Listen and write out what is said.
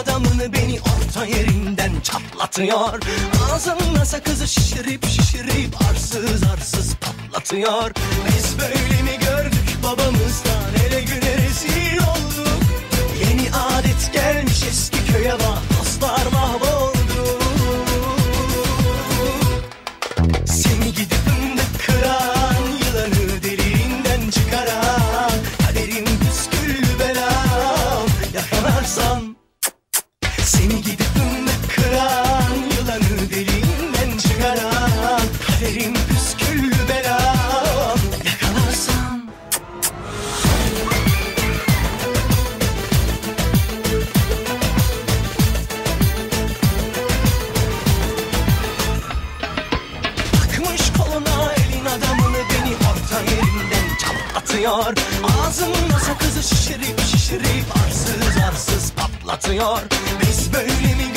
adamını beni orta yerinden çatlatıyor. Ağzımda sakızı şişirip şişirip arsız arsız patlatıyor. Biz böyle mi gördük babamızdan Seni gidip kıran Yılanı derinden çıkaran Kaderim püsküllü belam Yakalarsam Takmış koluna elin adamını Beni orta yerinden çatlatıyor Ağzımda sakızı şişirip şişirip Arsız arsız patlatıyor. Biz böyle mi